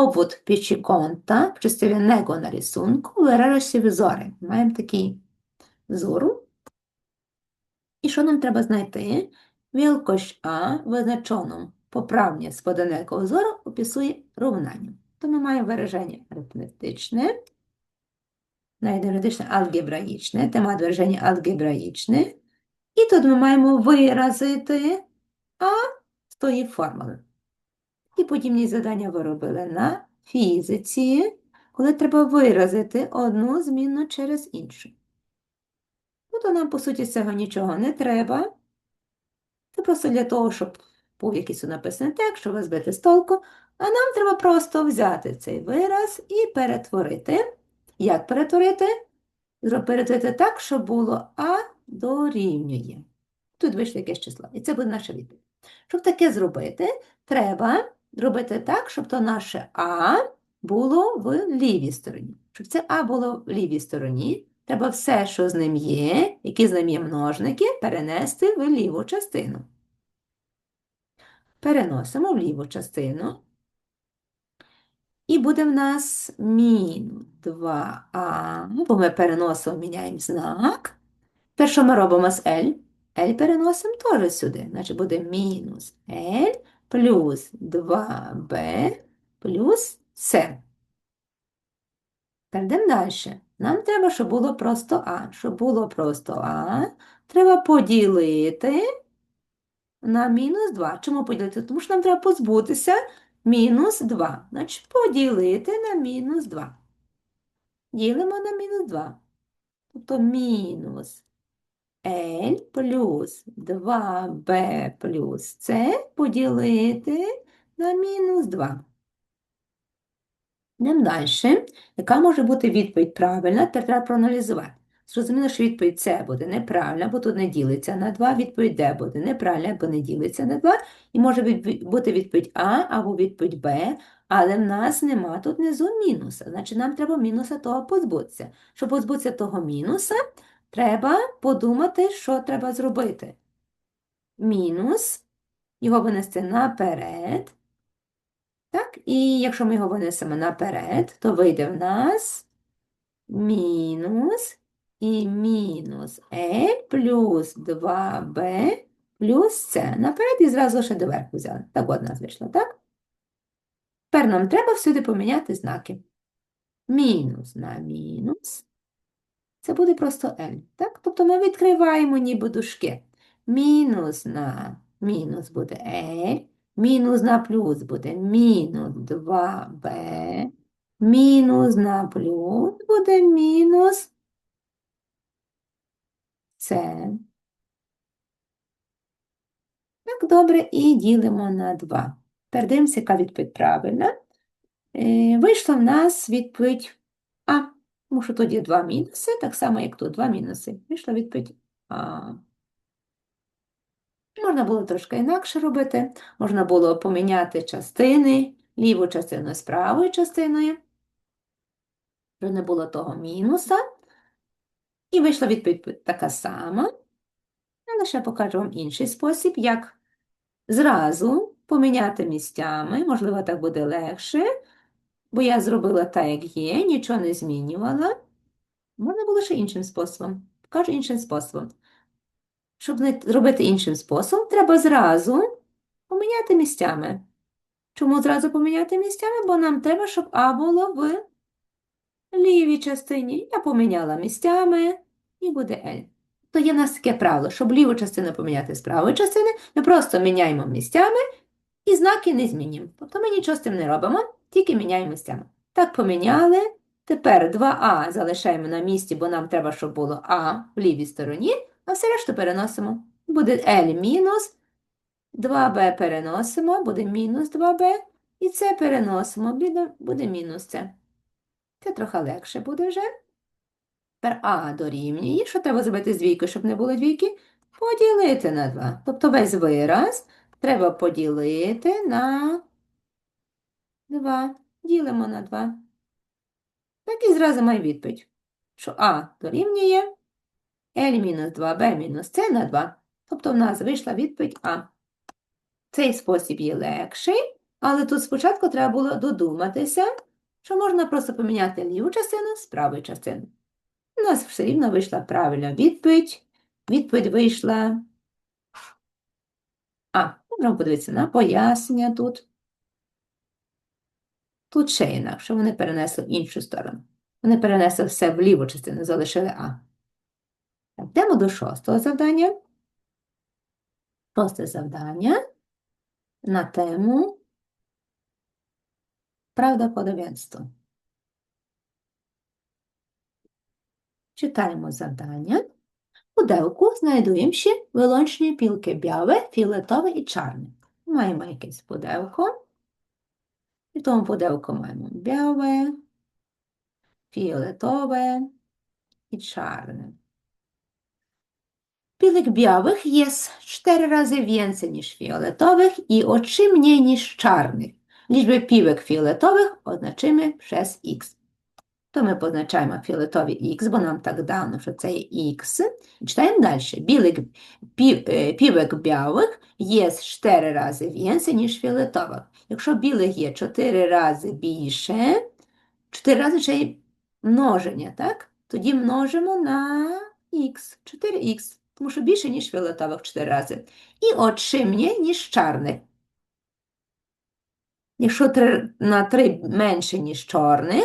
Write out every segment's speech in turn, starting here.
Powód pieczykąta przedstawionego na rysunku wyraża się wzorem. Маємо такий взору. І що нам треба знайти? Wielkość А, визначену poprawnie z podanego wzoru, opisuje równaniem. To my маємо вираження арифметичне, найдеоретичне алгебраїчне, темат вираження алгебраїчне. І тут ми маємо виразити А з тої формули. І подібні завдання ви робили на фізиці, коли треба виразити одну змінну через іншу. Ну, то нам, по суті, цього нічого не треба. Це просто для того, щоб був якийсь написаний текст, щоб збити з толку. А нам треба просто взяти цей вираз і перетворити. Як перетворити? Перетворити так, щоб було А дорівнює. Тут вийшло якесь число. І це буде наша відповідь. Щоб таке зробити, треба робити так, щоб то наше А було в лівій стороні. Щоб це А було в лівій стороні, треба все, що з ним є, які з ним є множники, перенести в ліву частину. Переносимо в ліву частину. І буде в нас мінус 2а, бо ми переносимо, міняємо знак. Що ми робимо з L? L переносимо теж сюди. Значить буде мінус L плюс 2b плюс c. Перейдемо далі. Нам треба, щоб було просто А. Щоб було просто А, треба поділити на мінус 2. Чому поділити? Тому що нам треба позбутися мінус 2. Значить, поділити на мінус 2. Ділимо на мінус 2. Тобто мінус L плюс 2b плюс c поділити на мінус 2. Йдемо далі. Яка може бути відповідь правильна? Тепер треба проаналізувати. Зрозуміло, що відповідь С буде неправильна, бо тут не ділиться на 2, відповідь Д буде неправильна, бо не ділиться на 2, і може бути відповідь А або відповідь Б, але в нас нема тут внизу мінуса. Значить, нам треба мінуса того позбутися. Щоб позбутися того мінуса, треба подумати, що треба зробити. Мінус, його винести наперед. Так, і якщо ми його винесемо наперед, то вийде в нас мінус і мінус L плюс 2b плюс c. Наперед і зразу ще доверху взяли. Так от нас вийшло, так? Тепер нам треба всюди поміняти знаки. Мінус на мінус. Це буде просто L. Так? Тобто ми відкриваємо ніби дужки. Мінус на мінус буде L. Мінус на плюс буде мінус 2b. Мінус на плюс буде мінус С. Так, добре, і ділимо на 2. Тепер яка відповідь правильна. Е, Вийшла в нас відповідь. Тому що є два мінуси, так само, як тут два мінуси. Вийшла відповідь А. Можна було трошки інакше робити. Можна було поміняти частини, ліву частину з правою частиною, щоб не було того мінуса. І вийшла відповідь така сама. Але ще покажу вам інший спосіб, як зразу поміняти місцями. Можливо, так буде легше, бо я зробила так, як є, нічого не змінювала. Можна було ще іншим способом. Покажу іншим способом. Щоб не зробити іншим способом, треба зразу поміняти місцями. Чому зразу поміняти місцями? Бо нам треба, щоб А було в лівій частині. Я поміняла місцями і буде L. То є в нас таке правило, щоб ліву частину поміняти з правої частини, ми просто міняємо місцями і знаки не змінюємо. Тобто ми нічого з цим не робимо, тільки міняємо місцями. Так поміняли. Тепер 2А залишаємо на місці, бо нам треба, щоб було А в лівій стороні, а все решту переносимо. Буде L мінус, 2b переносимо, буде мінус 2b, і це переносимо, буде, мінус це. Це трохи легше буде вже. Тепер А дорівнює. Що треба зробити з двійкою, щоб не було двійки? Поділити на 2. Тобто весь вираз треба поділити на 2. Ділимо на 2. Так і зразу має відповідь, що А дорівнює L мінус 2b мінус c на 2. Тобто в нас вийшла відповідь А. Цей спосіб є легший, Але тут спочатку треба було додуматися, що можна просто поміняти ліву частину з правою частиною. У нас все рівно вийшла правильна відповідь. Відповідь вийшла. А, можемо подивитися на пояснення тут. Тут ще інакше, вони перенесли в іншу сторону. Вони перенесли все в ліву частину, залишили А. Так, Йдемо до шостого завдання. Шосте завдання на тему правдоподобенство. Читаємо завдання. У делку знайдуємо ще вилончені пілки бяве, фіолетове і чарне. Маємо якесь pudełko. I tą pudełko mamy białe, fioletowe i czarne. Pilek białych jest cztery razy więcej niż fioletowych i o trzy mniej niż czarnych. Liczbę piłek fioletowych oznaczymy przez x. То ми позначаємо фіолетові Х, бо нам так дано, що це є Х. І читаємо далі. Білик, пів, е, півек білих є 4 рази більше, ніж фіолетових. Якщо білих є 4 рази більше, 4 рази ще й множення, так? Тоді множимо на Х, 4х, тому що більше, ніж фіолетових 4 рази. І отшимні, ніж чарних. Якщо 3, на 3 менше, ніж чорних,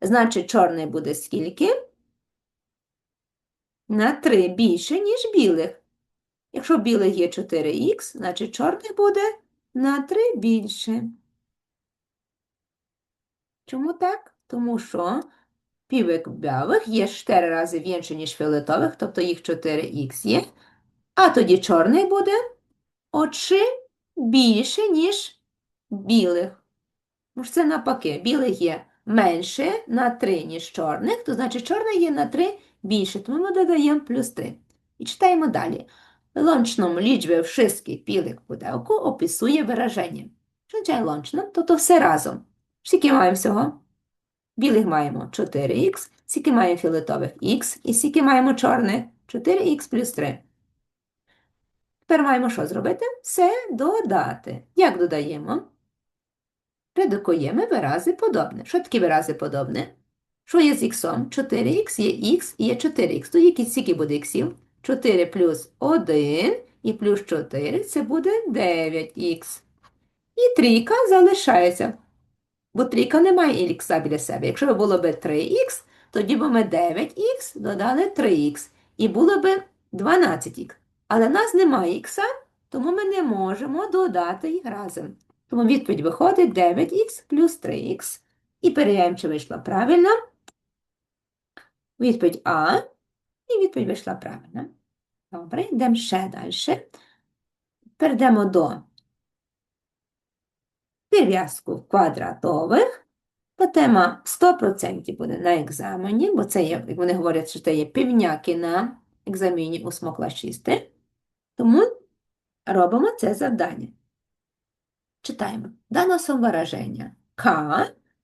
Значить, чорний буде скільки? На 3 більше, ніж білих. Якщо білих є 4х, значить чорний буде на 3 більше. Чому так? Тому що півик білих є 4 рази більше, ніж фіолетових, тобто їх 4х є. А тоді чорний буде очі більше, ніж білих. Тому що це навпаки, білих є менше на 3, ніж чорних, то значить чорний є на 3 більше, тому ми додаємо плюс 3. І читаємо далі. Лончном лічбі wszystkich пілик pudełku описує вираження. Що означає лончном? Тобто все разом. Скільки маємо всього? Білих маємо 4х, скільки маємо фіолетових х, і скільки маємо чорних 4х плюс 3. Тепер маємо що зробити? Все додати. Як додаємо? Редукуємо вирази подобне. Що таке вирази подобне? Що є з іксом? 4х є х і є 4х. Тоді скільки буде іксів? 4 плюс 1 і плюс 4 це буде 9х. І трійка залишається. Бо трійка не має ікса біля себе. Якщо б було б 3х, тоді б ми 9х додали 3х. І було б 12х. Але в нас немає ікса, тому ми не можемо додати їх разом. Тому відповідь виходить 9х плюс 3х. І перевіряємо, чи вийшла правильно. Відповідь А. І відповідь вийшла правильно. Добре, йдемо ще далі. Перейдемо до прив'язку квадратових. Та тема 100% буде на екзамені, бо це є, як вони говорять, що це є півняки на екзамені у смоклашисти. Тому робимо це завдання. Читаємо. Дано są wyrażenia K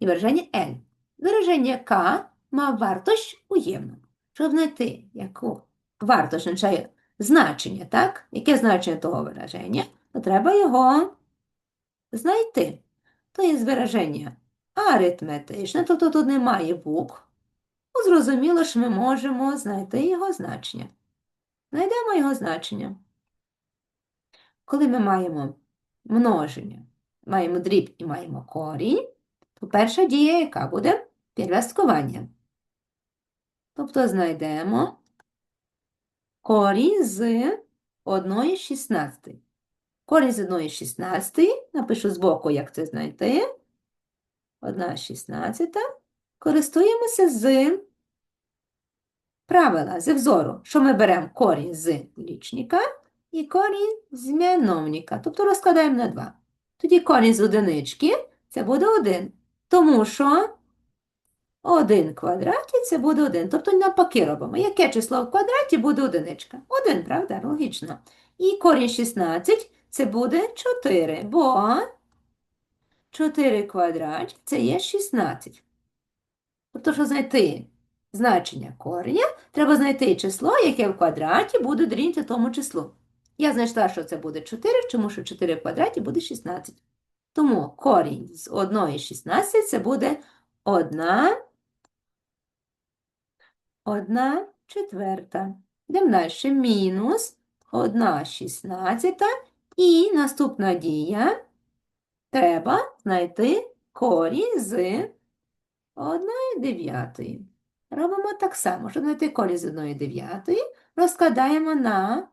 і вираження L. Вираження K має вартость уємну. Щоб знайти, яку вартость означає значення, так? Яке значення того вираження, то треба його знайти. То є вираження аритметичне, тобто тут немає букв. Ну, зрозуміло, що ми можемо знайти його значення. Знайдемо його значення. Коли ми маємо множення маємо дріб і маємо корінь, то перша дія, яка буде підвесткування. Тобто знайдемо корінь з 1,16. Корінь з 1,16, напишу збоку, як це знайти. 1,16. Користуємося з правила, з взору, що ми беремо корінь з лічника і корінь з зміновника, тобто розкладаємо на 2. Тоді корінь з одинички це буде 1. Тому що 1 в квадраті це буде 1. Тобто навпаки робимо. Яке число в квадраті буде одиничка? 1, правда? Логічно. І корінь 16 це буде 4, бо 4 в квадраті це є 16. Тобто, щоб знайти значення кореня, треба знайти число, яке в квадраті буде дорівнювати тому числу. Я знайшла, що це буде 4, тому що 4 в квадраті буде 16. Тому корінь з 1 16 це буде 1, 1 четверта. Йдемо далі. Мінус 1 шістнадцята. І наступна дія. Треба знайти корінь з 1 дев'ятої. Робимо так само, щоб знайти корінь з 1 дев'ятої, розкладаємо на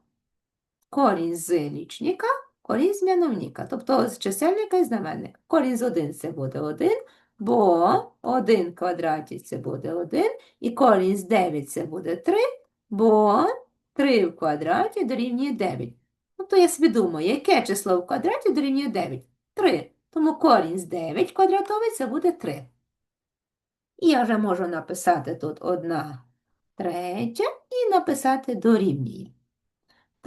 корінь з лічника, корінь з м'яновника, тобто з чисельника і знаменника. Корінь з 1 це буде 1, бо 1 в квадраті це буде 1, і корінь з 9 це буде 3, бо 3 в квадраті дорівнює 9. Тобто я собі думаю, яке число в квадраті дорівнює 9? 3. Тому корінь з 9 квадратовий це буде 3. І я вже можу написати тут 1 третя і написати дорівнює.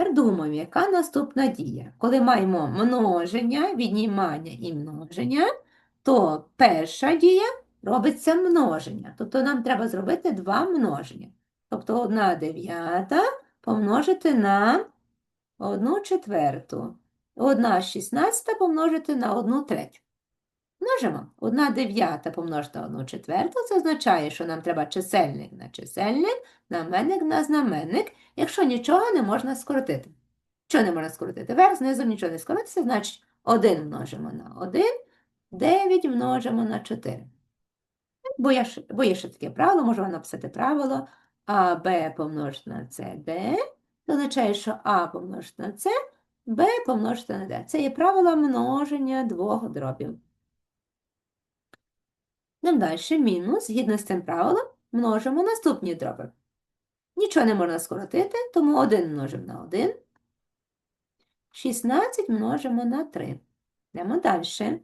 Тепер думаємо, яка наступна дія. Коли маємо множення, віднімання і множення, то перша дія робиться множення. Тобто нам треба зробити два множення. Тобто 1 дев'ята помножити на 1 четверту. 1 шістнадцята помножити на 1 третю. Множимо. 1 дев'ята помножити на 1 четверту. Це означає, що нам треба чисельник на чисельник, знаменник на знаменник, якщо нічого не можна скоротити. Що не можна скоротити? Верх, знизу нічого не скоротиться, значить 1 множимо на 1, 9 множимо на 4. Бо є, бо є ще таке правило, можу вам написати правило А, Б помножити на С, Д. Це означає, що А помножити на С, Б помножити на Д. Це є правило множення двох дробів. Йдемо далі. Мінус, згідно з цим правилом, множимо наступні дроби. Нічого не можна скоротити, тому 1 множимо на 1. 16 множимо на 3. Йдемо далі.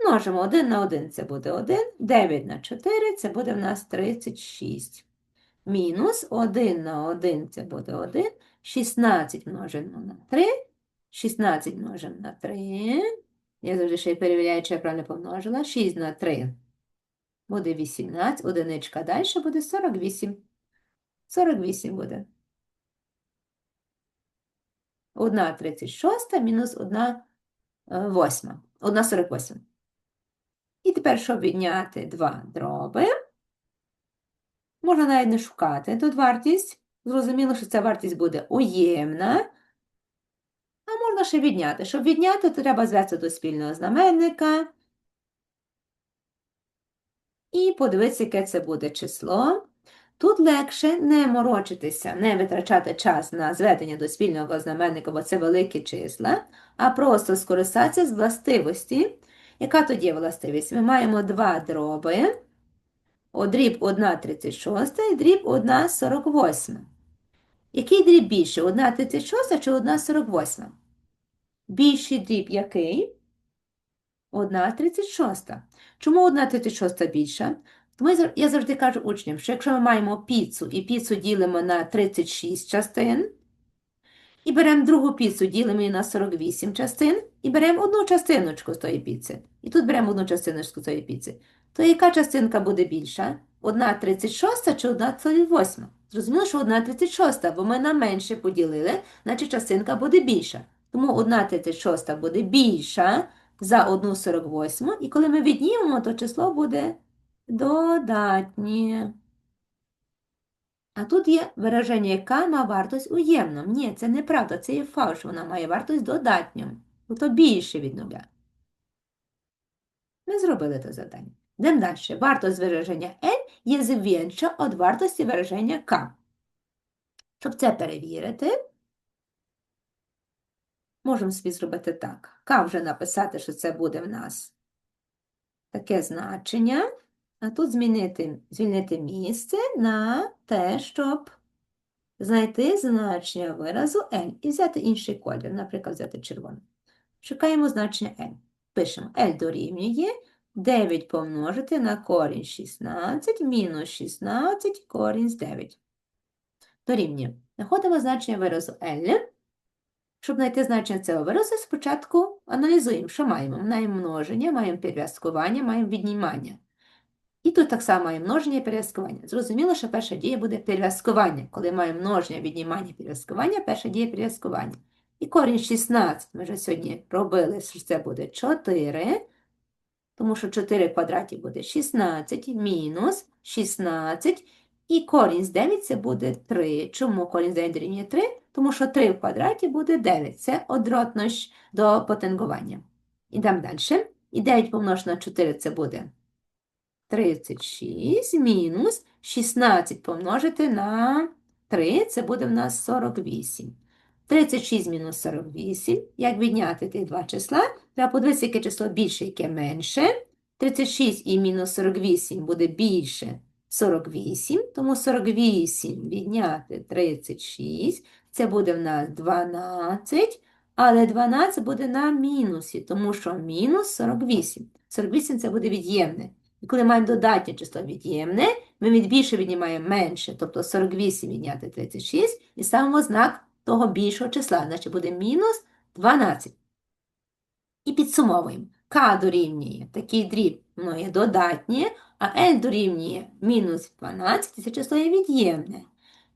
Множимо 1 на 1 це буде 1, 9 на 4 це буде в нас 36. Мінус 1 на 1 це буде 1, 16 множимо на 3, 16 множимо на 3. Я завжди ще перевіряю, чи я правильно помножила. 6 на 3 буде 18, одиничка далі буде 48. 48 буде. 1 36 мінус 1 восьма. 1 48. І тепер, щоб відняти два дроби, можна навіть не шукати тут вартість. Зрозуміло, що ця вартість буде уємна. А можна ще відняти. Щоб відняти, то треба звести до спільного знаменника. І подивитися, яке це буде число. Тут легше не морочитися, не витрачати час на зведення до спільного знаменника, бо це великі числа, а просто скористатися з властивості. Яка тоді є властивість? Ми маємо два дроби, О, дріб 1 36 і дріб 1 48. Який дріб більше, 1 36 чи 1 48? Більший дріб який? 1 36. Чому 1 36 більша? Тому я завжди кажу учням, що якщо ми маємо піцу і піцу ділимо на 36 частин, і беремо другу піцу, ділимо її на 48 частин, і беремо одну частиночку з тої піци. І тут беремо одну частиночку з тої піци. То яка частинка буде більша? 1 36 чи 1 38? Зрозуміло, що 1 36, бо ми на менше поділили, значить частинка буде більша. Тому 1 36 буде більша за 1 48, і коли ми віднімемо, то число буде додатнє. А тут є вираження, яка має вартість уємну. Ні, це неправда, це є фальш, вона має вартість додатню. Тобто більше від нуля. Ми зробили це завдання. Йдемо далі. Вартість вираження L є звінша від вартості вираження K. Щоб це перевірити, можемо собі зробити так. K вже написати, що це буде в нас таке значення. А тут змінити, звільнити місце на те, щоб знайти значення виразу L і взяти інший колір, наприклад, взяти червоний. Шукаємо значення L. Пишемо L дорівнює 9 помножити на корінь 16 мінус 16 корінь з 9. Дорівнює. Знаходимо значення виразу L. Щоб знайти значення цього виразу, спочатку аналізуємо, що маємо. Маємо множення, маємо підв'язкування, маємо віднімання. І тут так само є множення і перев'язкування. Зрозуміло, що перша дія буде перев'язкування. Коли маємо множення, віднімання, перев'язкування, перша дія перев'язкування. І корінь 16, ми вже сьогодні робили, що це буде 4, тому що 4 в квадраті буде 16, мінус 16, і корінь з 9 це буде 3. Чому корінь з 9 дорівнює 3? Тому що 3 в квадраті буде 9. Це одротно ж до потенгування. Ідемо далі. І 9 помножити на 4 це буде 36 мінус 16 помножити на 3, це буде в нас 48. 36 мінус 48. Як відняти ті два числа? Треба подивитися, яке число більше, яке менше. 36 і мінус 48 буде більше 48, тому 48 відняти 36, це буде в нас 12, але 12 буде на мінусі, тому що мінус 48. 48 це буде від'ємне. І коли маємо додатнє число від'ємне, ми від більше віднімаємо менше, тобто 48 відняти 36, і ставимо знак того більшого числа, значить буде мінус 12. І підсумовуємо. К дорівнює такий дріб, воно є додатнє, а L дорівнює мінус 12, і це число є від'ємне.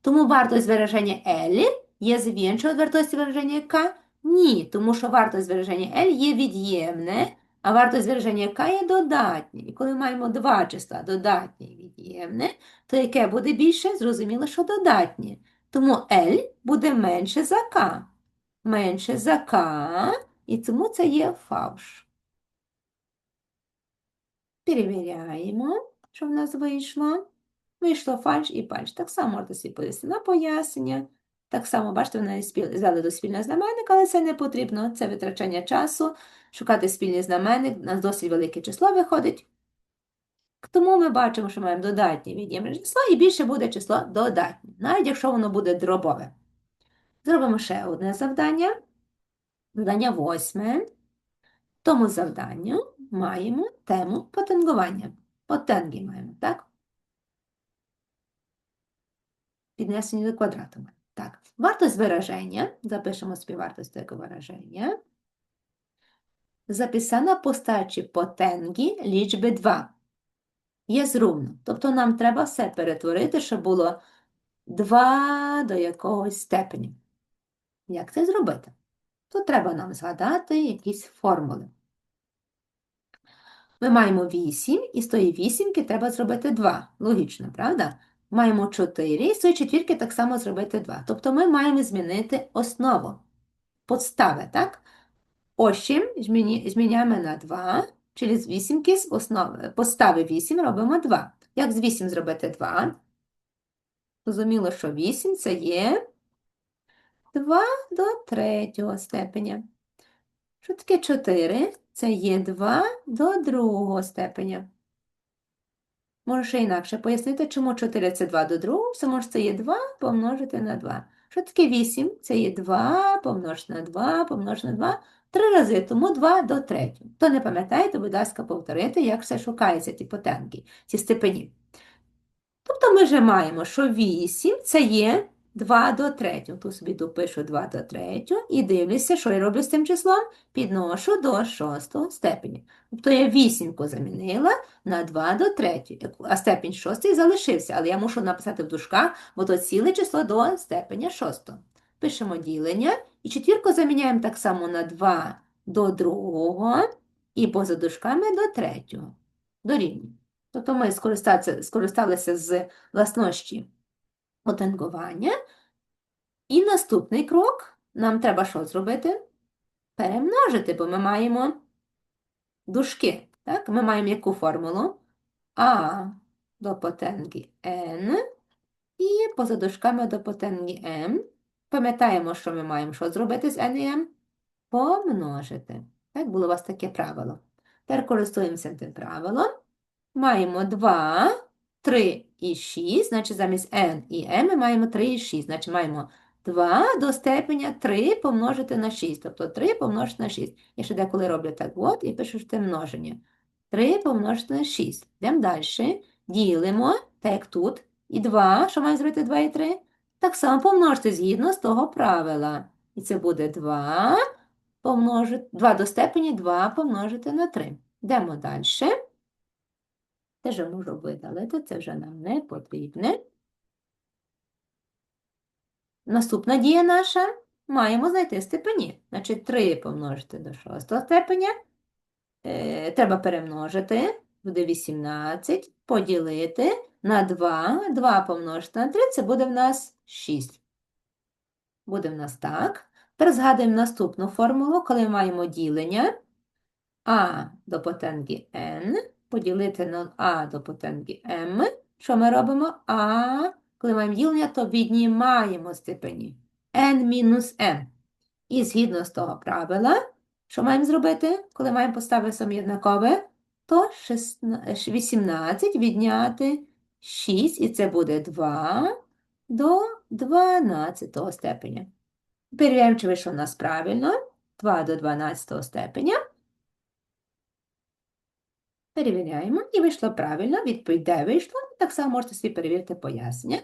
Тому вартість вираження L є звінчою від вартості вираження К? Ні, тому що вартість вираження L є від'ємне, а вартість вираження К є додатнє. І коли маємо два числа додатнє і від'ємне, то яке буде більше? Зрозуміло, що додатнє. Тому L буде менше за К. Менше за К, і тому це є фавш. Перевіряємо, що в нас вийшло. Вийшло фальш і пальш. Так само можете повісти на пояснення. Так само, бачите, вони взяли до спільного знаменника, але це не потрібно. Це витрачання часу. Шукати спільний знаменник, у нас досить велике число виходить. Тому ми бачимо, що маємо додатнє від'ємне число, і більше буде число додатнє, навіть якщо воно буде дробове. Зробимо ще одне завдання. Завдання восьме. Тому завданню маємо тему потенгування. Потенги маємо, так? Піднесені до квадрату. Так, вартость вираження, запишемо співвартость такого вираження. Записана постачі потенгі лічби 2. Є зрівно. Тобто нам треба все перетворити, щоб було 2 до якогось степені. Як це зробити? Тут треба нам згадати якісь формули. Ми маємо 8, і з тої вісімки треба зробити 2. Логічно, правда? Маємо 4, і з цієї четвірки так само зробити 2. Тобто ми маємо змінити основу. Подстави, так? 8 зміняємо на 2, через вісімки з основи. Постави 8 робимо 2. Як з 8 зробити 2? Зрозуміло, що 8 це є 2 до третього степеня. Що таке 4? Це є 2 до другого степеня. Можу ще інакше пояснити, чому 4 це 2 до другого, тому що це є 2 помножити на 2. Що таке 8? Це є 2 помножити на 2, помножити на 2, три рази, тому 2 до 3. Хто не пам'ятає, то, будь ласка, повторити, як все шукається, ті потенки, ці степені. Тобто ми вже маємо, що 8 це є 2 до 3. Тут собі допишу 2 до 3 і дивлюся, що я роблю з цим числом, підношу до 6 степені. Тобто я вісімку замінила на 2 до 3, а степінь 6 залишився, але я мушу написати в дужках, бо то ціле число до степеня 6. Пишемо ділення і четвірку заміняємо так само на 2 до 2 і поза дужками до 3. Дорівнює. Тобто ми скористалися з власності потенгування. І наступний крок нам треба що зробити? Перемножити, бо ми маємо дужки. Так? Ми маємо яку формулу? А до потенги n і поза дужками до потенги m. Пам'ятаємо, що ми маємо що зробити з n і m? Помножити. Так, було у вас таке правило. Тепер користуємося тим правилом. Маємо 2 3 і 6, значить замість n і m ми маємо 3 і 6. Значить маємо 2 до степеня 3 помножити на 6. Тобто 3 помножити на 6. Я ще деколи роблю так от і пишу що це множення. 3 помножити на 6. Йдемо далі. Ділимо, так як тут. І 2, що має зробити 2 і 3? Так само помножити згідно з того правила. І це буде 2 помножити, 2 до степені 2 помножити на 3. Йдемо далі. Вже можу видалити, це вже нам не потрібне. Наступна дія наша маємо знайти степені. Значить, 3 помножити до шостого степеня. Е, треба перемножити, буде 18, поділити на 2. 2 помножити на 3, це буде в нас 6. Буде в нас так. Тепер згадуємо наступну формулу, коли маємо ділення а до потенги n поділити на а до потенги m. Що ми робимо? А, коли маємо ділення, то віднімаємо степені n мінус m. І згідно з того правила, що маємо зробити, коли маємо поставити самі однакове, то 16 18 відняти 6, і це буде 2 до 12 степеня. Перевіряємо, чи вийшло у нас правильно. 2 до 12 степеня. Перевіряємо, і вийшло правильно. Відповідь, де вийшло. Так само можете собі перевірити пояснення.